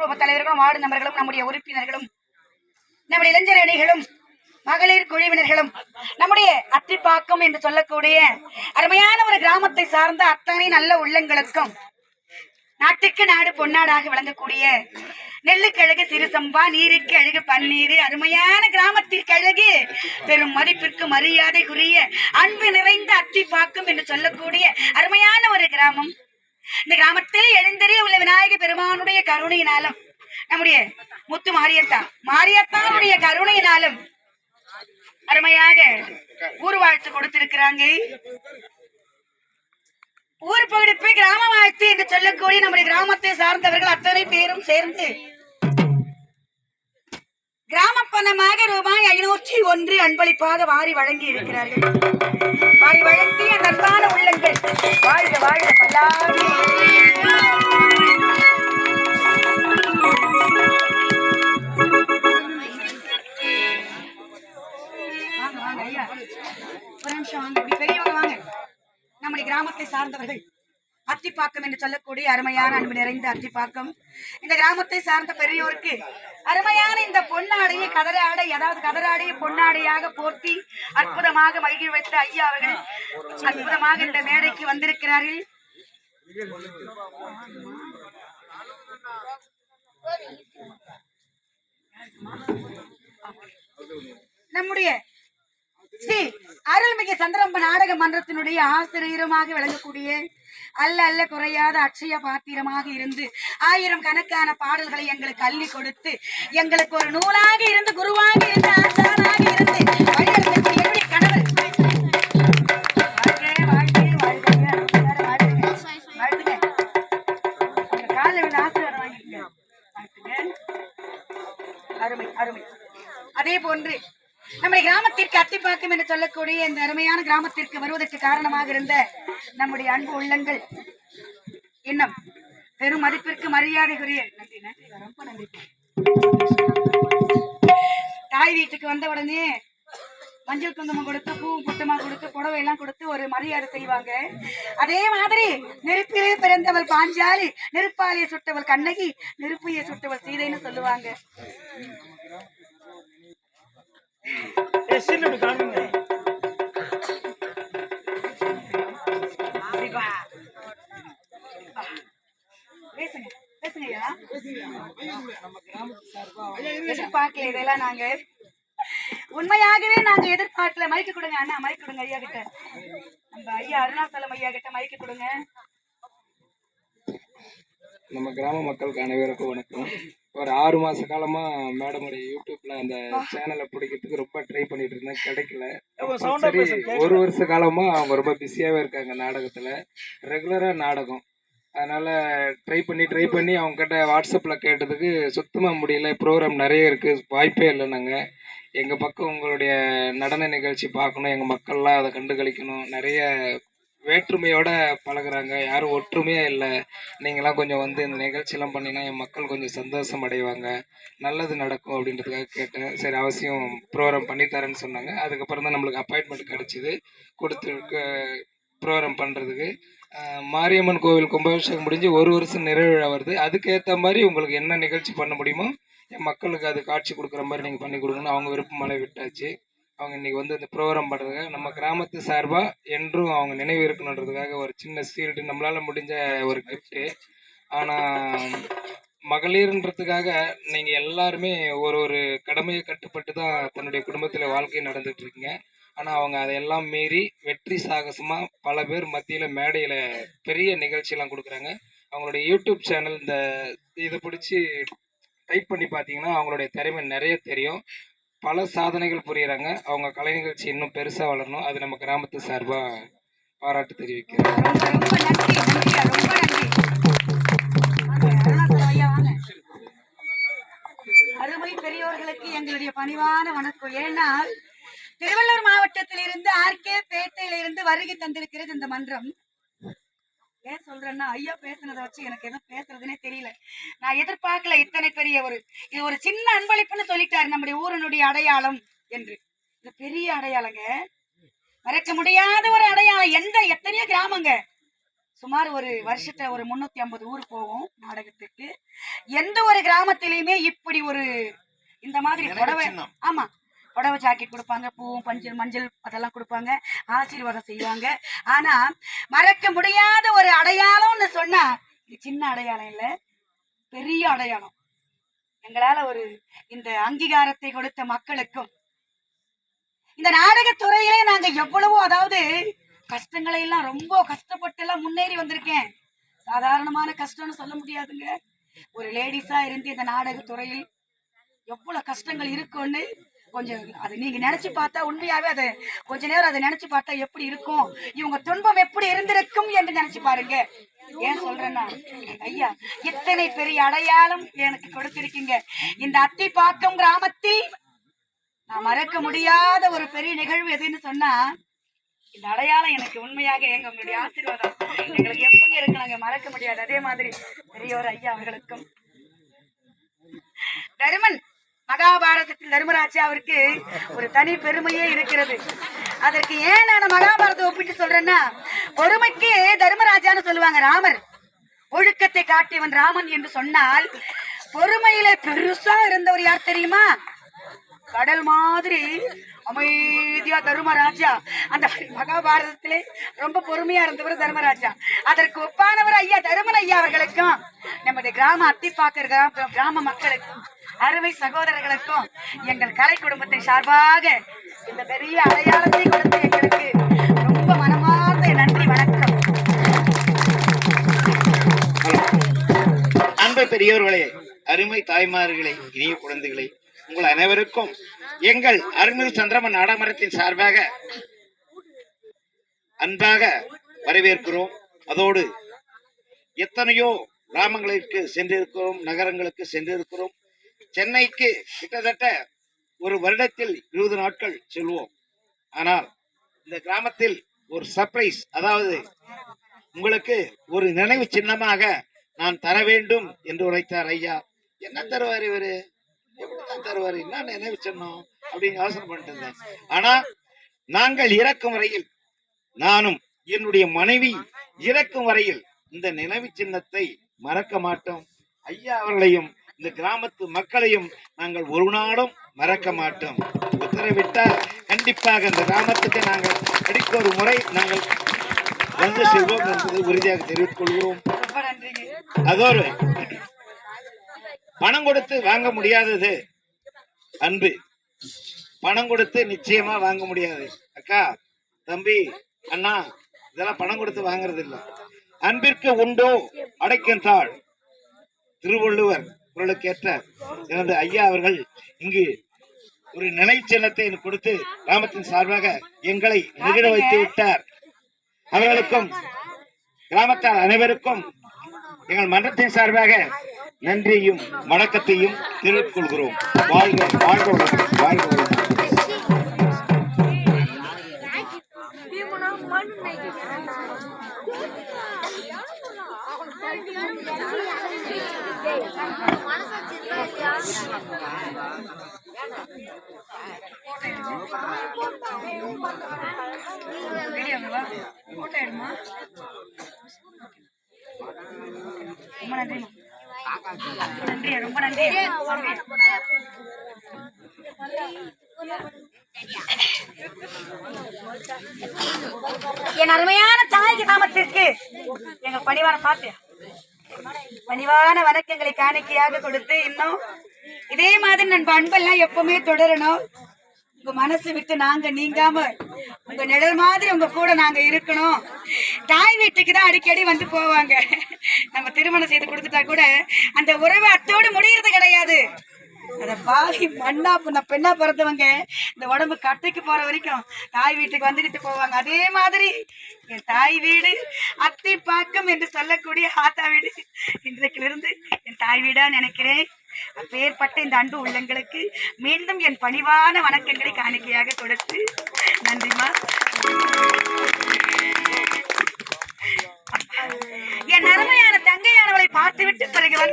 குடும்ப தலைவர்களும் வார்டு நபர்களும் நம்முடைய உறுப்பினர்களும் நம்முடைய இளைஞர் அணிகளும் மகளிர் குழுவினர்களும் நம்முடைய அத்திப்பாக்கம் என்று சொல்லக்கூடிய அருமையான ஒரு கிராமத்தை சார்ந்த அத்தனை நல்ல உள்ளங்களுக்கும் நாட்டுக்கு நாடு பொன்னாடாக விளங்கக்கூடிய சிறு சம்பா நீருக்கு அழகு பன்னீர் அருமையான கிராமத்திற்கு அழகு பெரும் மதிப்பிற்கு மரியாதைக்குரிய அன்பு நிறைந்த அத்திப்பாக்கம் என்று சொல்லக்கூடிய அருமையான ஒரு கிராமம். இந்த கிராமத்தில் எழுந்தறிய உள்ள விநாயக பெருமானுடைய கருணையினாலும் நம்முடைய முத்து மாரியத்தா மாரியத்தானுடைய கருணையினாலும் அருமையாக ஊர் வாழ்த்து கொடுத்திருக்கிறாங்க. ஊர் பகுடிப்பு கிராம வாழ்த்து என்று சொல்லக்கூடிய நம்முடைய கிராமத்தை சார்ந்தவர்கள் அத்தனை பேரும் சேர்ந்து கிராம பணமாக ரூபாய் ஐநூற்றி ஒன்று அன்பளிப்பாக வாரி வழங்கி இருக்கிறார்கள் வாரி வழங்கிய நன்பான உள்ளங்கள். வாழ்க வாழ்க. பல்லாண்டு ஐயா ஒரு நிமிஷம் வாங்க இப்படி வாங்க நம்முடைய கிராமத்தை சார்ந்தவர்கள் அத்திப்பாக்கம் என்று சொல்லக்கூடிய அருமையான அன்பு நிறைந்த அத்திப்பாக்கம் இந்த கிராமத்தை சார்ந்த பெரியோருக்கு அருமையான இந்த பொன்னாடையை கதராடை அதாவது கதராடையை பொன்னாடையாக போர்த்தி அற்புதமாக மகிழ் வைத்த ஐயா அவர்கள் அற்புதமாக இந்த மேடைக்கு வந்திருக்கிறார்கள். நம்முடைய ஸ்ரீ அருள்மிகு சந்திரம்ப நாடக மன்றத்தினுடைய ஆசிரியருமாக விளங்கக்கூடிய அல்ல அல்ல குறையாத அட்சய பாத்திரமாக இருந்து ஆயிரம் கணக்கான பாடல்களை எங்களுக்கு அள்ளி கொடுத்து எங்களுக்கு ஒரு நூலாக இருந்து குருவாக இருந்தார். என்று இந்த அருமையான கிராமத்திற்கு வருவதற்கு காரணமாக இருந்த நம்முடைய அன்பு உள்ளங்கள். இன்னும் பெரும் மதிப்பிற்கு மரியாதைக்குரிய நன்றி நன்றி. ரொம்ப நன்றி. தாய் வீட்டுக்கு வந்த உடனே மஞ்சள் குங்குமம் கொடுத்து பூ புட்டமா கொடுத்து புடவை எல்லாம் கொடுத்து ஒரு மரியாதை செய்வாங்க. அதே மாதிரி நெருப்பிலே பிறந்தவள் பாஞ்சாலி நெருப்பாலே சுட்டவள் கண்ணகி நெருப்பையே சுட்டவள் சீதைன்னு சொல்லுவாங்க. அப்படிப்பா. பேசுங்க எதிர்பார்க்கல இதெல்லாம் நாங்க. உண்மையாகவே நாங்க எதிர்பார்க்கல. மைக்கு கொடுங்க அண்ணா மைக்கு கொடுங்க ஐயா கிட்ட. நம்ம ஐயா அருணாச்சலம் ஐயா கிட்ட மைக்கு கொடுங்க. நம்ம கிராம மக்களுக்கு அனைவருக்கும் வணக்கம். ஒரு ஆறு மாச காலமா மேடமுடைய யூடியூப்ல அந்த சேனலை பிடிக்கிறதுக்கு ரொம்ப ட்ரை பண்ணிட்டு இருந்தேன். கிடைக்கல. சரி ஒரு வருஷ காலமா அவங்க ரொம்ப பிஸியாவே இருக்காங்க நாடகத்துல. ரெகுலரா நாடகம். அதனால ட்ரை பண்ணி ட்ரை பண்ணி அவங்க கிட்ட வாட்ஸ்அப்ல கேட்டதுக்கு சுத்தமா முடியல. ப்ரோக்ராம் நிறைய இருக்கு. வாய்ப்பே இல்லை நாங்க. எங்க பக்கம் உங்களுடைய நடன நிகழ்ச்சி பார்க்கணும். எங்க மக்கள்லாம் அதை கண்டுகளிக்கணும். நிறைய வேற்றுமையோட பழகுறாங்க. யாரும் ஒற்றுமையா இல்லை. நீங்களாம் கொஞ்சம் வந்து இந்த நிகழ்ச்சியெல்லாம் பண்ணினா என் மக்கள் கொஞ்சம் சந்தோஷம் அடைவாங்க. நல்லது நடக்கும் அப்படின்றதுக்காக கேட்டேன். சரி அவசியம் ப்ரோக்ராம் பண்ணித்தரேன்னு சொன்னாங்க. அதுக்கப்புறம் தான் நம்மளுக்கு அப்பாயின்மெண்ட் கிடச்சிது. கொடுத்து ப்ரோக்ராம் பண்ணுறதுக்கு மாரியம்மன் கோவில் கும்பாபிஷேகம் முடிஞ்சு ஒரு வருஷம் நிறைவிழா வருது. அதுக்கேற்ற மாதிரி உங்களுக்கு என்ன நிகழ்ச்சி பண்ண முடியுமோ என் மக்களுக்கு அது காட்சி கொடுக்குற மாதிரி நீங்கள் பண்ணி கொடுங்கன்னு அவங்க விருப்பமான விட்டாச்சு. அவங்க இன்னைக்கு வந்து இந்த ப்ரோக்ராம் பண்ணுறதுக்காக நம்ம கிராமத்து சார்பாக என்றும் அவங்க நினைவு இருக்கணுன்றதுக்காக ஒரு சின்ன சீல்டு நம்மளால் முடிஞ்ச ஒரு கிஃப்ட்டு ஆனால் மகளிர்ன்றதுக்காக நீங்கள் எல்லாருமே ஒரு ஒரு கடமையை கட்டுப்பட்டு தான் தன்னுடைய குடும்பத்தில் வாழ்க்கை நடந்துட்டு இருக்கீங்க ஆனால் அவங்க அதையெல்லாம் மீறி வெற்றி சாகசமாக பல பேர் மத்தியில் மேடையில் பெரிய நிகழ்ச்சியெல்லாம் கொடுக்குறாங்க. அவங்களுடைய யூடியூப் சேனல் இந்த இதை பிடிச்சி டைப் பண்ணி பார்த்தீங்கன்னா அவங்களுடைய திறமை நிறைய தெரியும். பல சாதனைகள் புரியுறாங்க. அவங்க கலை நிகழ்ச்சி இன்னும் பெருசாக வளரணும். அது நம்ம கிராமத்து சார்பாக பாராட்டு தெரிவிக்கிறேன். அருமை பெரியோர்களுக்கு எங்களுடைய பணிவான வணக்கம். ஏன்னா திருவள்ளூர் மாவட்டத்தில் இருந்து ஆர்கே பேட்டையிலிருந்து வருகை தந்திருக்கிறது இந்த மன்றம். ஏன் சொல்றேன்னா ஐயா பேசுனதை வச்சு எனக்கு எதுவும் பேசுறதுனே தெரியல. நான் எதிர்பார்க்கல இத்தனை பெரிய ஒரு இது ஒரு சின்ன அன்பளிப்புன்னு சொல்லிட்டாரு நம்முடைய ஊரனுடைய அடையாளம் என்று. இது பெரிய அடையாளங்க மறக்க முடியாத ஒரு அடையாளம். எந்த எத்தனையோ கிராமங்க. சுமார் ஒரு வருஷத்துல ஒரு முன்னூத்தி ஐம்பது ஊர் போவோம் நாடகத்துக்கு எந்த ஒரு கிராமத்திலயுமே இப்படி ஒரு இந்த மாதிரி புடவை. ஆமா. புடவை ஜாக்கெட் கொடுப்பாங்க பூவும் பஞ்சல் மஞ்சள் அதெல்லாம் கொடுப்பாங்க. ஆசீர்வாதம் செய்வாங்க. ஆனா மறக்க முடியாத ஒரு அடையாளம்னு சொன்னா இது சின்ன அடையாளம் இல்லை பெரிய அடையாளம். எங்களால ஒரு இந்த அங்கீகாரத்தை கொடுத்த மக்களுக்கும் இந்த நாடகத்துறையிலே நாங்க எவ்வளவோ அதாவது கஷ்டங்களை எல்லாம் ரொம்ப கஷ்டப்பட்டு எல்லாம் முன்னேறி வந்திருக்கேன். சாதாரணமான கஷ்டம்னு சொல்ல முடியாதுங்க. ஒரு லேடிஸா இருந்து இந்த நாடகத்துறையில் எவ்வளவு கஷ்டங்கள் இருக்கும்னு கொஞ்சம் அது நீங்க நினைச்சு பார்த்தா உண்மையாவே அது கொஞ்ச நேரம் அதை நினைச்சு பார்த்தா எப்படி இருக்கும்? இவங்க துன்பம் எப்படி இருந்திருக்கும் என்று நினைச்சு பாருங்க. ஏன் சொல்றேன்னா ஐயா இத்தனை பெரிய அடையாளம் எனக்கு கொடுத்திருக்கீங்க. இந்த அத்திப்பாக்கம் கிராமத்தில் நான் மறக்க முடியாத ஒரு பெரிய நிகழ்வு எதுன்னு சொன்னா இந்த அடையாளம் எனக்கு உண்மையாக எங்க உங்களுடைய ஆசீர்வாதம்? எங்களுக்கு எப்பங்க இருக்கு நாங்க மறக்க முடியாது. அதே மாதிரி பெரியவர் ஐயா அவர்களுக்கும். தருமன் மகாபாரதத்தில் தர்மராஜாவிற்கு ஒரு தனி பெருமையே இருக்கிறது. அதற்கு ஏன் நான் மகாபாரதம் ஒப்பிட்டு சொல்றேன்னா பொறுமைக்கு தர்மராஜான்னு சொல்லுவாங்க ராமர். ஒழுக்கத்தை காட்டியவன் ராமன் என்று சொன்னால் பொறுமையில பெருசா இருந்தவர் யார் தெரியுமா? கடல் மாதிரி அமைதியா தர்மராஜா. அந்த மகாபாரதத்திலே ரொம்ப பொறுமையா இருந்தவர் தர்மராஜா. அதற்கு ஒப்பானவர் ஐயா தருமன் ஐயா அவர்களுக்கும் நமது கிராம அத்திப்பாக்கர் கிராம கிராம மக்களுக்கும் அருமை சகோதரர்களுக்கும் எங்கள் கலை குடும்பத்தின் சார்பாக இந்த பெரிய அடையாளத்தை கொடுத்த எங்களுக்கு ரொம்ப மனமார்ந்த நன்றி வணக்கம். அன்பு பெரியவர்களே அருமை தாய்மார்களே இனிய குழந்தைகளே உங்கள் அனைவருக்கும் எங்கள் அருள்மிகு சந்திரமன் நாடமரத்தின் சார்பாக அன்பாக வரவேற்கிறோம். அதோடு எத்தனையோ கிராமங்களுக்கு சென்றிருக்கிறோம் நகரங்களுக்கு சென்றிருக்கிறோம். சென்னைக்கு கிட்டத்தட்ட ஒரு வருடத்தில் இருபது நாட்கள் செல்வோம். ஆனால் இந்த கிராமத்தில் ஒரு சர்ப்ரைஸ் அதாவது உங்களுக்கு ஒரு நினைவு சின்னமாக நான் தர வேண்டும் என்று உரைத்தார் ஐயா. என்ன தருவார் இவரு? எப்படிதான் தருவார்? என்ன நினைவு சின்னம்? அப்படின்னு யோசனை பண்ணிட்டு இருந்தேன் ஆனா நாங்கள் இறக்கும் வரையில் நானும் என்னுடைய மனைவி இறக்கும் வரையில் இந்த நினைவு சின்னத்தை மறக்க மாட்டோம். ஐயா அவர்களையும் இந்த கிராமத்து மக்களையும் நாங்கள் ஒரு நாளும் மறக்க மாட்டோம். உத்தரவிட்டால் கண்டிப்பாக இந்த கிராமத்துக்கு நாங்கள் அடிக்க ஒரு முறை நாங்கள் வந்து செல்வோம் என்பதை உறுதியாக தெரிவித்துக் கொள்கிறோம். அதோடு பணம் கொடுத்து வாங்க முடியாதது அன்பு. பணம் கொடுத்து நிச்சயமா வாங்க முடியாது. அக்கா தம்பி அண்ணா இதெல்லாம் பணம் கொடுத்து வாங்குறது இல்ல அன்பிற்கு உண்டோ அடைக்கும் தாள். திருவள்ளுவர் குரலுக்கேற்ற எனது ஐயா அவர்கள் இங்கு ஒரு நினைச்சின்னத்தை கொடுத்து கிராமத்தின் சார்பாக எங்களை நெகிழ வைத்து விட்டார். அவர்களுக்கும் கிராமத்தார் அனைவருக்கும் எங்கள் மன்றத்தின் சார்பாக நன்றியையும் வணக்கத்தையும் தெரிவித்துக் கொள்கிறோம். வாழ்க வாழ்க வாழ்க போட்டோ எடுமா ரொம்ப நன்றி ரொம்ப நன்றி என் அருமையான தாய் கிராமத்திற்கு எங்க பணிவான பாத்தியா பணிவான வணக்கங்களை காணிக்கையாக கொடுத்து இன்னும் அதே மாதிரி நண்ப அன்பெல்லாம் எப்பவுமே தொடரணும். உங்க மனசு விட்டு நாங்க நீங்காம உங்க நிழல் மாதிரி உங்க கூட நாங்க இருக்கணும். தாய் வீட்டுக்கு தான் அடிக்கடி வந்து போவாங்க. நம்ம திருமணம் செய்து கொடுத்துட்டா கூட அந்த உறவு அத்தோடு முடியறது கிடையாது. அத பாவி மண்ணா புண்ண பெண்ணா பிறந்தவங்க இந்த உடம்பு கட்டைக்கு போற வரைக்கும் தாய் வீட்டுக்கு வந்துகிட்டு போவாங்க. அதே மாதிரி என் தாய் வீடு அத்தை பாக்கம் என்று சொல்லக்கூடிய ஆத்தா வீடு. இன்றைக்கிலிருந்து என் தாய் வீடா நினைக்கிறேன். அப்பேற்பட்ட இந்த அன்பு உள்ளங்களுக்கு மீண்டும் என் பணிவான வணக்கங்களை காணிக்கையாக கொடுத்து நன்றிமா என் அருமையான தங்கையானவளை பார்த்துவிட்டு பிறகு